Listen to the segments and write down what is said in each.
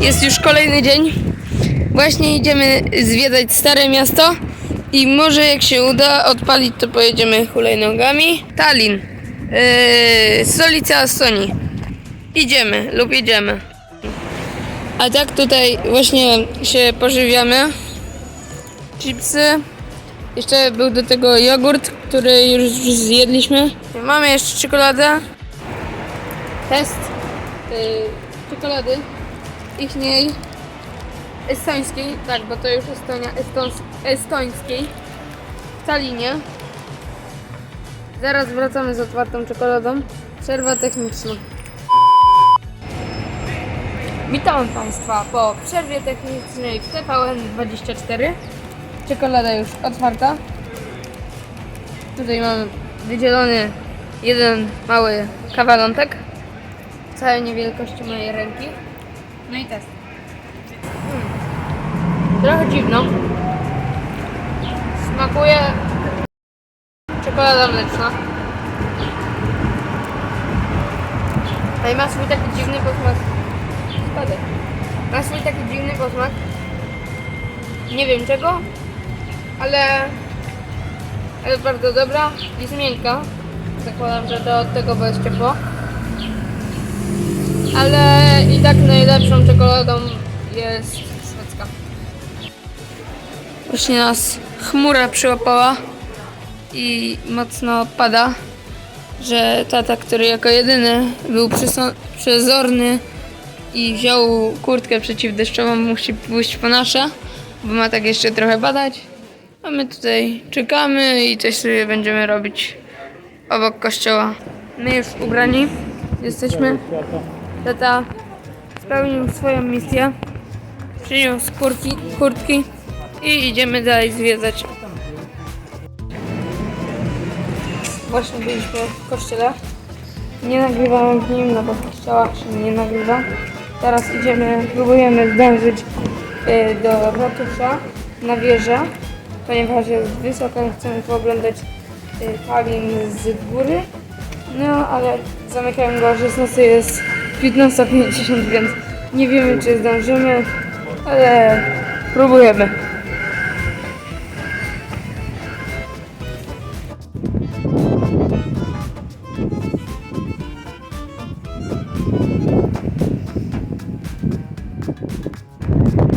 Jest już kolejny dzień. Właśnie idziemy zwiedzać Stare Miasto i może jak się uda odpalić, to pojedziemy hulajnogami. Tallin, yy, stolica Estonii. Idziemy lub jedziemy. A tak tutaj właśnie się pożywiamy. Chipsy. Jeszcze był do tego jogurt, który już zjedliśmy. Mamy jeszcze czekoladę. Test yy, czekolady ichniej estońskiej, tak, bo to już Estonia, estońskiej w Talinie. Zaraz wracamy z otwartą czekoladą. Przerwa techniczna. Witam Państwa po przerwie technicznej w TVN24. Czekolada już otwarta. Tutaj mamy wydzielony jeden mały kawalątek całej niewielkości mojej ręki. No i test. Mm. Trochę dziwno. Smakuje czekolada mleczna. No i ma swój taki dziwny posmak. Spadek. Ma swój taki dziwny posmak. Nie wiem czego, ale ale bardzo dobra. Jest miękka. Zakładam, że to od tego, bo jest ciepło. Ale i tak najlepszą czekoladą jest szwedzka. Właśnie nas chmura przyłapała i mocno pada, że tata, który jako jedyny był przezorny i wziął kurtkę przeciwdeszczową, musi pójść po nasze, bo ma tak jeszcze trochę padać. A my tutaj czekamy i coś sobie będziemy robić obok kościoła. My już ubrani jesteśmy. Tata spełnił swoją misję. Przyniósł kurtki, kurtki i idziemy dalej zwiedzać. Właśnie byliśmy w kościele. Nie nagrywałem w nim, no bo w kościołach się nie nagrywa. Teraz idziemy, próbujemy zdążyć y, do ratusza na wieżę, ponieważ jest wysoko i chcemy pooglądać y, Tallinn z góry. No, ale zamykają go o 16, jest 15.50, więc nie wiemy czy zdążymy, ale próbujemy.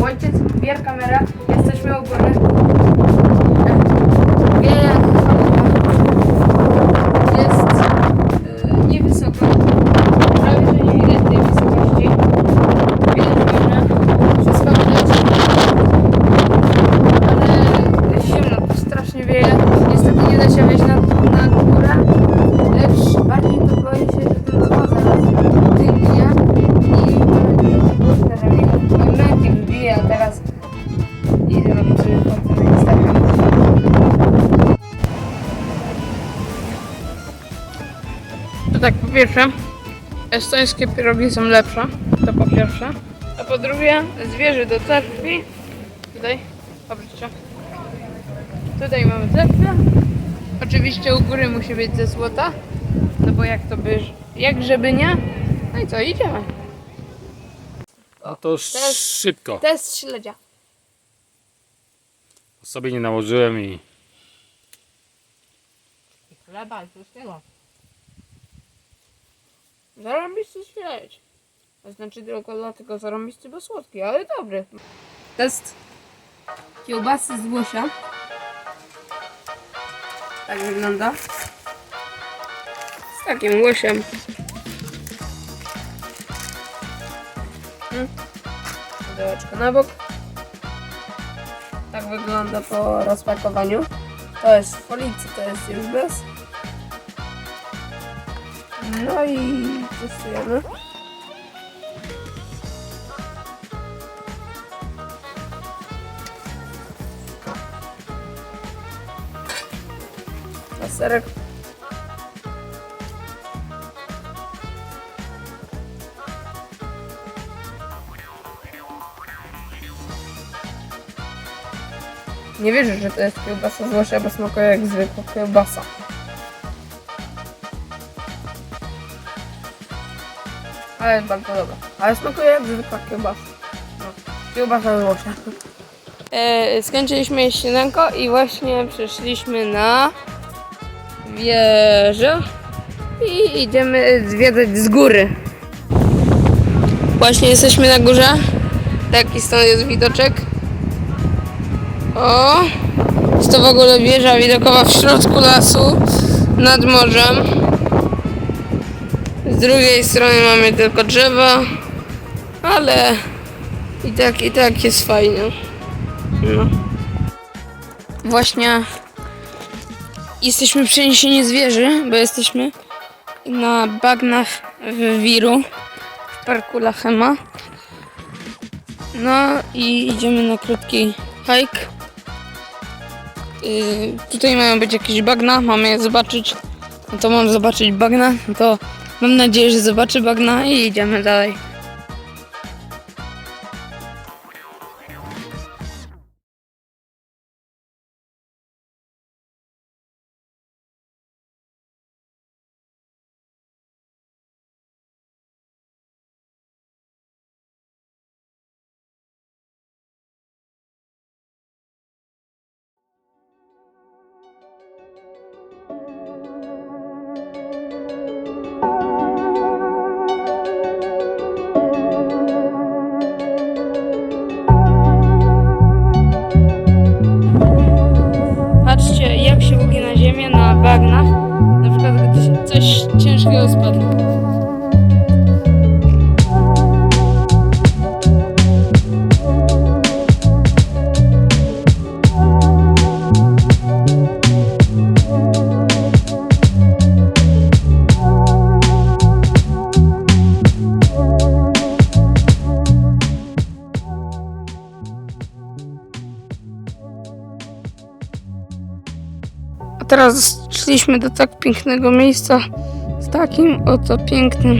Ojciec, bier kamerę, jesteśmy u góry. Niestety nie da się wejść na, na górę. Lecz bardziej to boję się, że ten dzwon zaraz dygnie i. Mój męki wbije, a teraz idę robić fotę na Instagram. To tak, po pierwsze, estońskie pierogi są lepsze, to po pierwsze. A po drugie, zwierzę do cerkwi. Tutaj, obróćcie. Tutaj mamy cerkwię. Oczywiście u góry musi być ze złota. No bo jak to by, jak żeby nie. No i co, idziemy. No to Teraz- szybko. Test śledzia. Sobie nie nałożyłem i Chleba i wszystkiego. Zarąbisty śledź. To znaczy tylko dlatego zarąbisty, bo słodki, ale dobry. Test kiełbasy z łosia. Tak wygląda. Z takim łosiem. Mm. Pudełeczko na bok. Tak wygląda po rozpakowaniu. To jest w policji, to jest już bez. No i testujemy. Laserek. Nie wierzę, że to jest kiełbasa z bo smakuje jak zwykła kiełbasa. Ale jest bardzo dobra. Ale smakuje jak zwykła kiełbasa. No, kiełbasa z. E, skończyliśmy śniadanko i właśnie przyszliśmy na wieżę i idziemy zwiedzać z góry. Właśnie jesteśmy na górze. Taki stąd jest widoczek. O! Jest to w ogóle wieża widokowa w środku lasu nad morzem. Z drugiej strony mamy tylko drzewa, ale i tak, i tak jest fajnie. No. Właśnie jesteśmy przeniesieni z wieży, bo jesteśmy na bagnach w Wiru, w parku Lachema. No i idziemy na krótki hike. Yy, tutaj mają być jakieś bagna, mamy je zobaczyć. No to mam zobaczyć bagna, no to mam nadzieję, że zobaczę bagna i idziemy dalej. Ciężkiego spadło. A teraz szliśmy do tak pięknego miejsca takim oto pięknym